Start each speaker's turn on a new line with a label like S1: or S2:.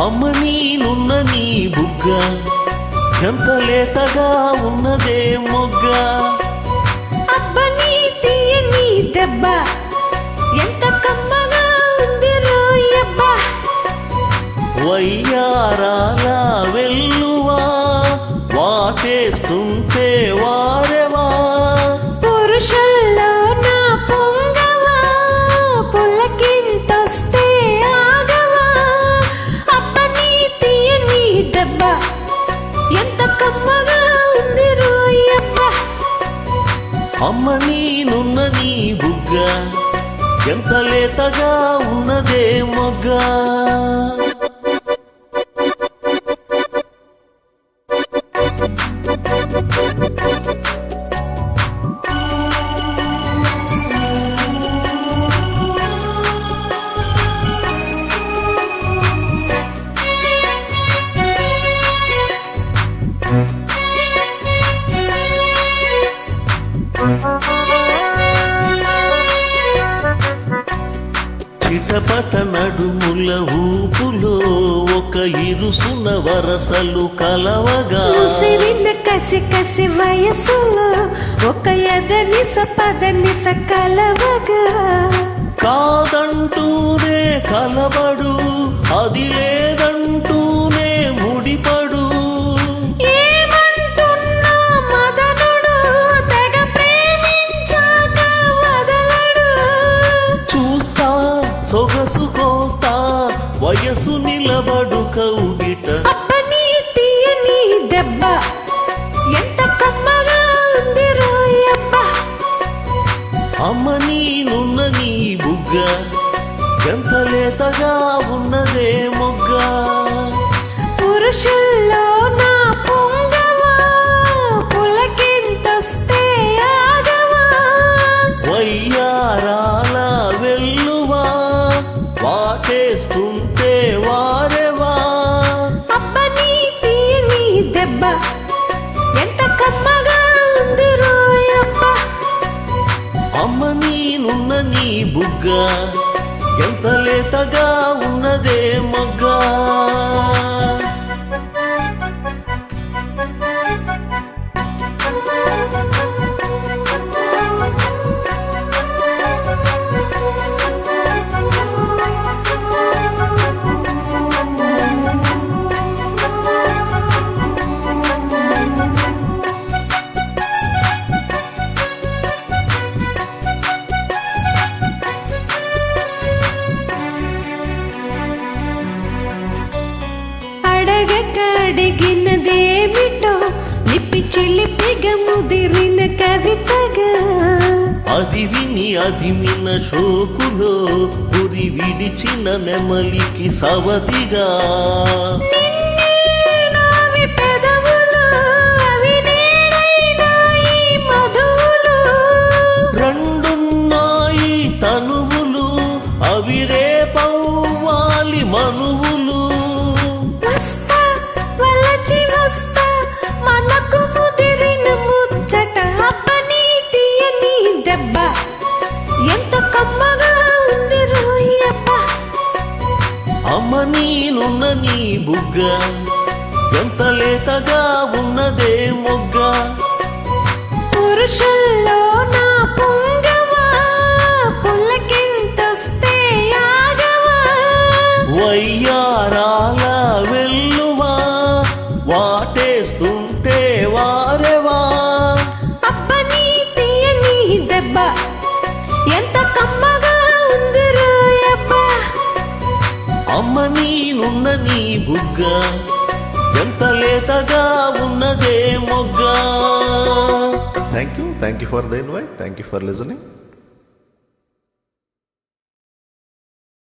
S1: అమ్మ నీనున్న నీ బుగ్గ ఎంత లేతగా ఉన్నదే మొగ్గ.
S2: అబ్బని తీయని దెబ్బ ఎంత కమ్మగా ఉంది రోయబ్బ
S1: వయ్యారాల
S2: ఎంత కమ్మగా ఉంది రోయబ్బ
S1: అమ్మ నీనున్న నీ బుగ్గ ఎంత లేతగా ఉన్నదే మొగ్గా. చిటపట నడుముల ఊపులో ఒక ఇరుసున వరసలు కలవగా.
S2: కసి కసి వయసులో ఒక ఎదని సపదని సకలవగా
S1: కాదంటూనే కలబడు అది
S2: తీయని దెబ్బ ఎంత కమ్మగా ఉంది రోయబ్బ.
S1: అమ్మ నీనున్న నీ బుగ్గ ఎంత లేతగా ఉన్నదే మొగ్గ.
S2: పురుషుల్లో నా
S1: బుగ్గ. ఎంత లేతగా ఉన్నదే మొగ్గ.
S2: చిలిపిగా ముదిరిన కవితగా.
S1: అది విని అదిమిన షోకులో పురి విడిచిన నెమలికి సవతిగా. నీ బుగ్గ. ఎంత లేతగా ఉన్నదే మొగ్గ.
S2: పురుషుల్లో నా పొంగవా పుల్లకింతొస్తే
S1: వయ్యారాల వెల్లువా వాటేస్తుంటే వారెవా.
S2: అబ్బని తీయని దెబ్బ ఎంత కమ్మగా
S1: అమ్మ నీనున్న నీ బుగ్గ ఎంత లేతగా ఉన్నదే మొగ్గ. Thank you thank you for the invite thank you for listening